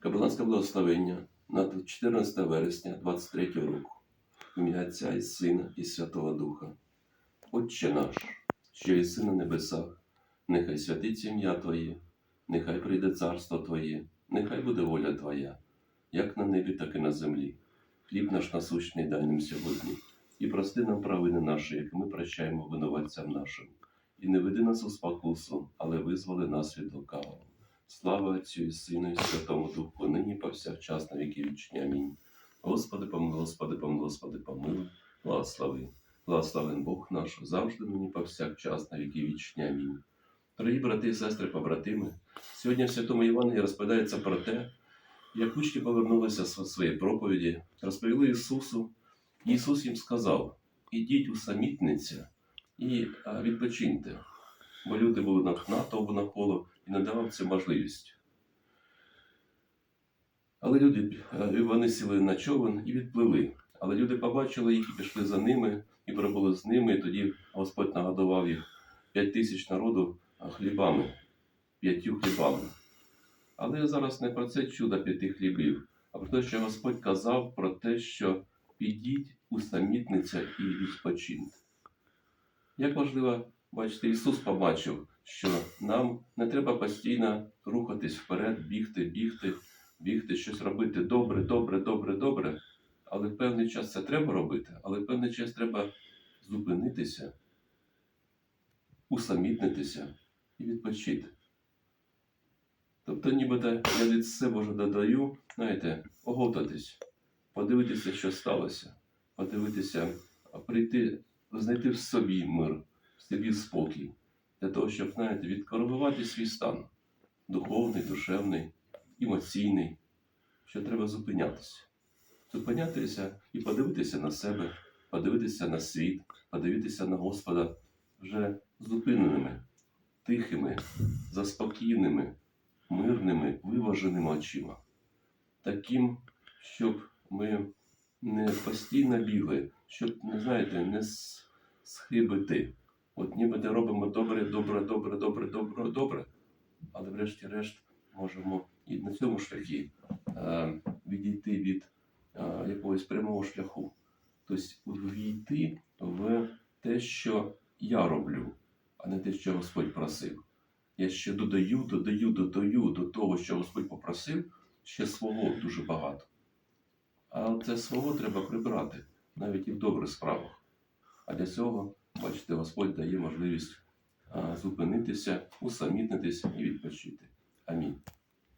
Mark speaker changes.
Speaker 1: Капеланське благословення на 14 вересня 23 року. Ім'я Отця і Сина і Святого Духа. Отче наш, що єси на небесах, нехай святиться ім'я Твоє, нехай прийде царство Твоє, нехай буде воля Твоя, як на небі, так і на землі. Хліб наш насущний дай нам сьогодні, і прости нам провини наші, як ми прощаємо винуватцям нашим. І не веди нас у спокусу, але визволи нас від лукавого. Слава Отцю і Сину, і Святому Духу, нині повсякчас на віки вічні. Амінь. Господи, помилуй, Господи, помилуй, Господи, помилуй, благослови. Благословен Бог наш, завжди нині повсякчас на віки вічні. Амінь. Дорогі брати і сестри, побратими, сьогодні в Святому Євангелії розповідається про те, як учні повернулися з своєї проповіді, розповіли Ісусу, і Ісус їм сказав: ідіть усамітниця і відпочиньте, бо люди були на- натовпу навколо і не давав цю можливість. Але люди, е, вони сіли на човен і відплили. Але люди побачили їх і пішли за ними, і пробули з ними. І тоді Господь нагодував їх п'ять тисяч народу а, хлібами, п'ятью хлібами. Але зараз не про це чудо п'яти хлібів, а про те, що Господь казав про те, що підіть усамітниця і відпочиньте. Як важливо, бачите, Ісус побачив, що нам не треба постійно рухатись вперед, бігти, бігти, бігти, щось робити добре, добре, добре, добре. Але в певний час це треба робити, але в певний час треба зупинитися, усамітнитися і відпочити. Тобто, нібито я від себе вже додаю, знаєте, оговтатись, подивитися, що сталося, подивитися, прийти, знайти в собі мир, собі спокій, для того, щоб, знаєте, відкоригувати свій стан духовний, душевний, емоційний, що треба зупинятися. Зупинятися і подивитися на себе, подивитися на світ, подивитися на Господа вже зупиненими, тихими, заспокійними, мирними, виваженими очима. Таким, щоб ми не постійно бігли, щоб, не знаєте, не схибити. От нібито робимо добре, добре, добре, добре, добре, добре. Але врешті-решт можемо і на цьому шляхі е, відійти від е, якогось прямого шляху. Тобто війти в те, що я роблю, а не те, що Господь просив. Я ще додаю, додаю, додаю до того, що Господь попросив, ще свого дуже багато. А це свого треба прибрати, навіть і в добрих справах. А для цього, бачите, Господь дає можливість зупинитися, усамітнитися і відпочити. Амінь.